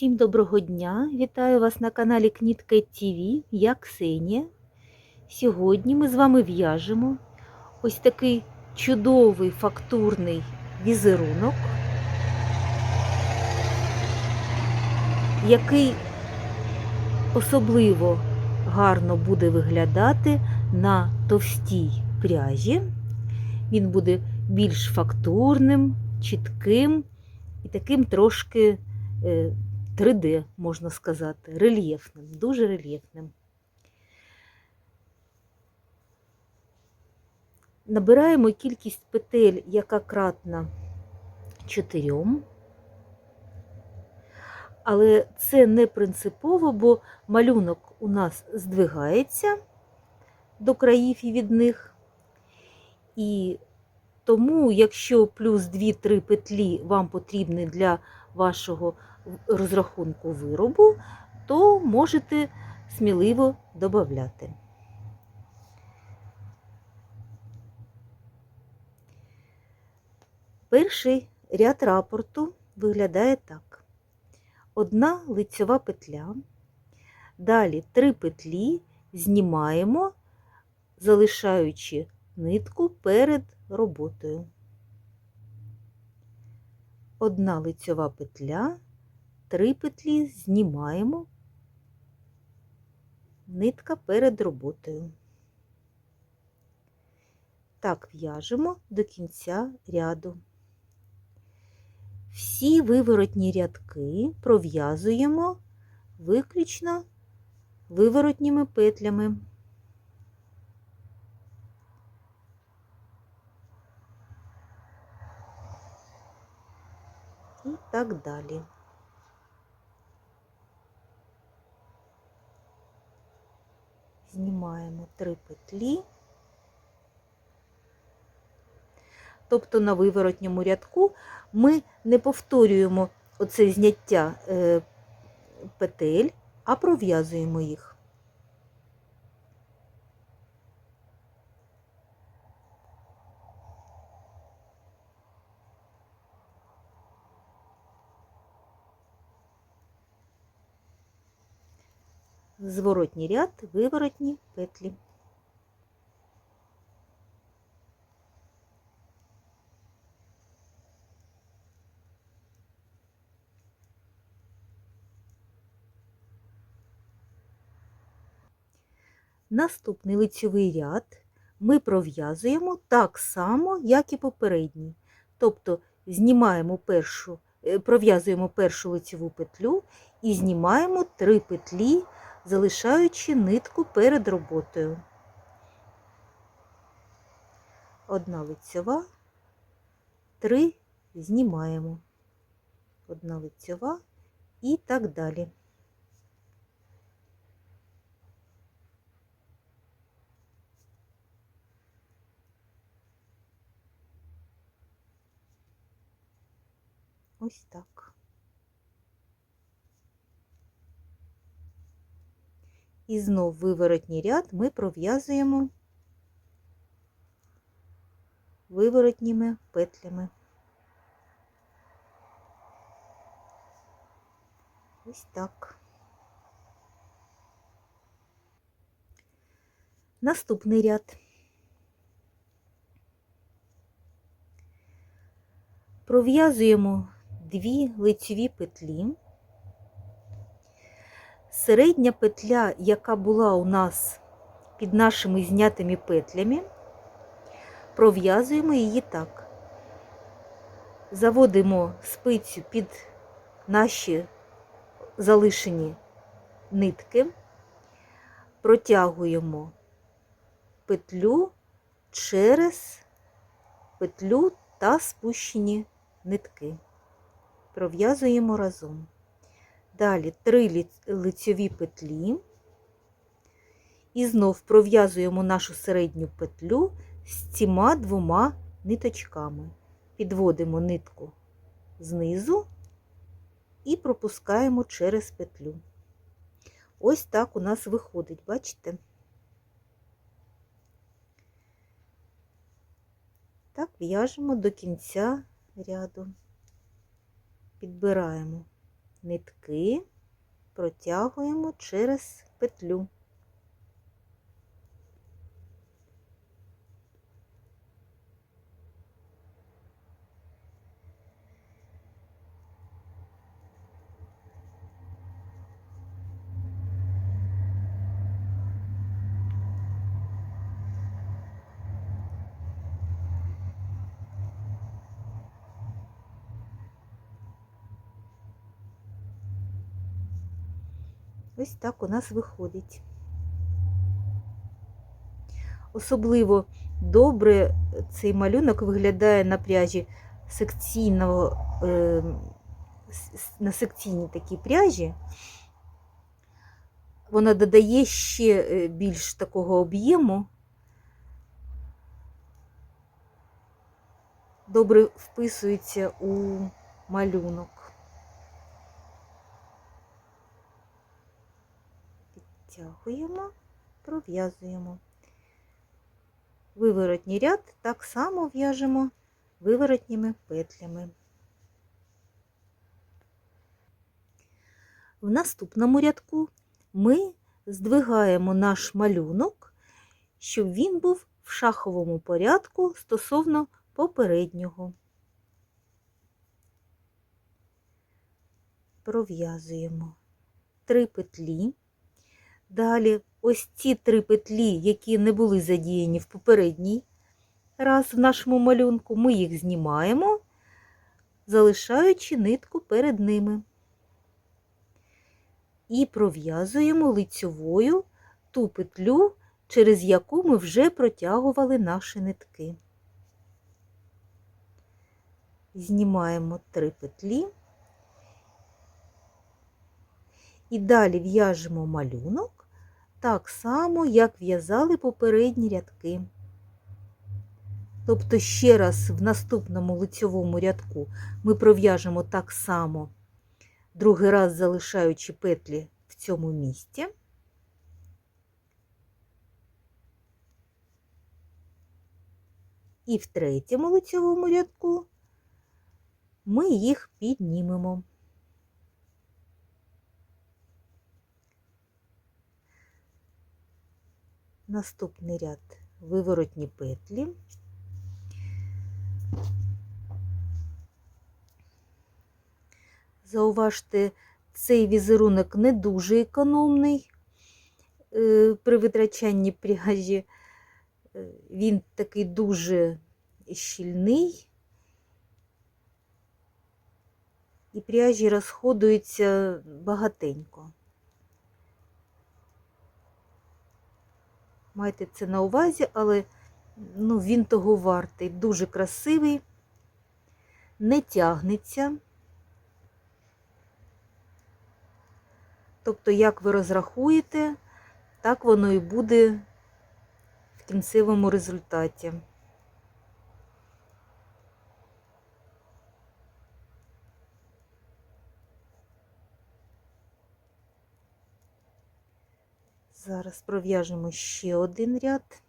Всім доброго дня! Вітаю вас на каналі Кнітка ТВ. Я Ксенія. Сьогодні ми з вами в'яжемо ось такий чудовий фактурний візерунок, який особливо гарно буде виглядати на товстій пряжі. Він буде більш фактурним, чітким і таким трошки. Е, 3D, можна сказати, рельєфним, дуже рельєфним. Набираємо кількість петель, яка кратна 4. Але це не принципово, бо малюнок у нас здвигається до країв і від них. І тому, якщо плюс 2-3 петлі вам потрібні для вашого розрахунку виробу, то можете сміливо додати. Перший ряд рапорту виглядає так: одна лицьова петля, далі три петлі знімаємо, залишаючи нитку перед роботою. Одна лицьова петля, три петлі знімаємо, нитка перед роботою. Так в'яжемо до кінця ряду. Всі виворотні рядки пров'язуємо виключно виворотніми петлями. І так далі. Знімаємо три петлі, тобто на виворотньому рядку ми не повторюємо оце зняття е, петель, а пров'язуємо їх. Зворотній ряд, виворотні петлі. Наступний лицьовий ряд ми пров'язуємо так само, як і попередній. Тобто знімаємо першу, е, пров'язуємо першу лицьову петлю і знімаємо три петлі, залишаючи нитку перед роботою. Одна лицьова, три знімаємо, одна лицьова і так далі. Ось так. І знов виворотній ряд ми пров'язуємо виворотніми петлями. Ось так. Наступний ряд. Пров'язуємо дві лицьові петлі. Середня петля, яка була у нас під нашими знятими петлями, пров'язуємо її так. Заводимо спицю під наші залишені нитки, протягуємо петлю через петлю та спущені нитки. Пров'язуємо разом. Далі три лицьові петлі. І знов пров'язуємо нашу середню петлю з цими двома ниточками. Підводимо нитку знизу і пропускаємо через петлю. Ось так у нас виходить, бачите? Так в'яжемо до кінця ряду, підбираємо нитки протягуємо через петлю. Ось так у нас виходить. Особливо добре цей малюнок виглядає на пряжі секційного, е, с- на секційній такій пряжі. Вона додає ще е, більш такого об'єму. Добре вписується у малюнок. Підтягуємо, пров'язуємо. Виворотній ряд так само в'яжемо виворотніми петлями. В наступному рядку ми здвигаємо наш малюнок, щоб він був в шаховому порядку стосовно попереднього. Пров'язуємо три петлі. Далі ось ці три петлі, які не були задіяні в попередній раз в нашому малюнку, ми їх знімаємо, залишаючи нитку перед ними. І пров'язуємо лицьовою ту петлю, через яку ми вже протягували наші нитки. Знімаємо три петлі. І далі в'яжемо малюнок так само, як в'язали попередні рядки. Тобто, ще раз в наступному лицьовому рядку ми пров'яжемо так само, другий раз залишаючи петлі в цьому місці. І в третьому лицьовому рядку ми їх піднімемо. Наступний ряд виворотні петлі. Зауважте, цей візерунок не дуже економний е, при витрачанні пряжі. Е, Він такий дуже щільний. І пряжі розходується багатенько. Майте це на увазі, але ну, він того вартий, дуже красивий, не тягнеться. Тобто, як ви розрахуєте, так воно і буде в кінцевому результаті. Зараз пров'яжемо ще один ряд.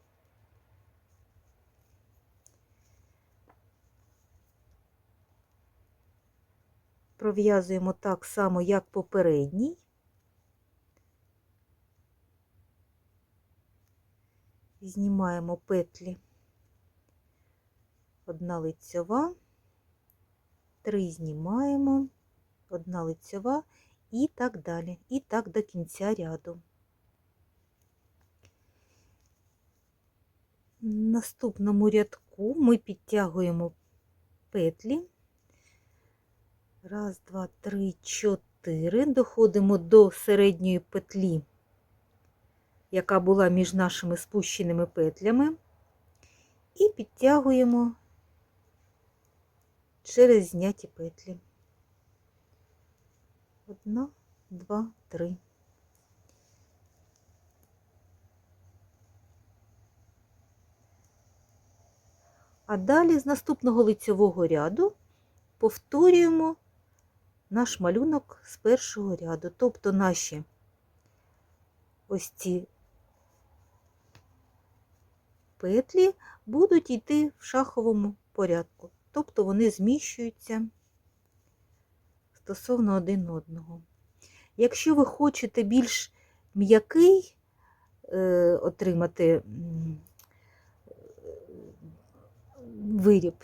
Пров'язуємо так само, як попередній. Знімаємо петлі. Одна лицьова, три знімаємо, одна лицьова і так далі. І так до кінця ряду. В наступному рядку ми підтягуємо петлі. Раз, два, три, чотири. Доходимо до середньої петлі, яка була між нашими спущеними петлями, і підтягуємо через зняті петлі. Одна, два, три. А далі з наступного лицьового ряду повторюємо наш малюнок з першого ряду. Тобто наші ось ці петлі будуть йти в шаховому порядку. Тобто вони зміщуються стосовно один одного. Якщо ви хочете більш м'який е, отримати виріб,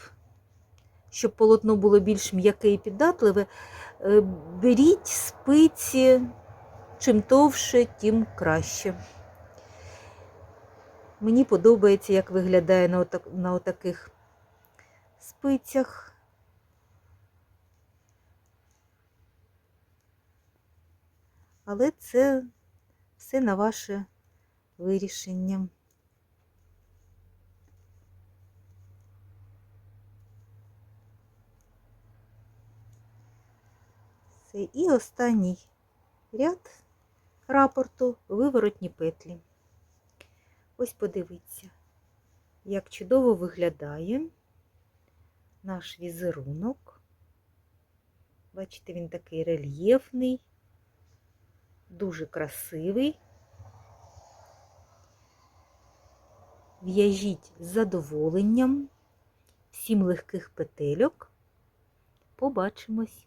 щоб полотно було більш м'яке і піддатливе, е, беріть спиці, чим товше, тим краще. Мені подобається, як виглядає на, отак, на отаких спицях. Але це все на ваше вирішення. Все. І останній ряд рапорту виворотні петлі. Ось подивіться, як чудово виглядає наш візерунок. Бачите, він такий рельєфний, дуже красивий. В'яжіть з задоволенням, всім легких петельок. Побачимось!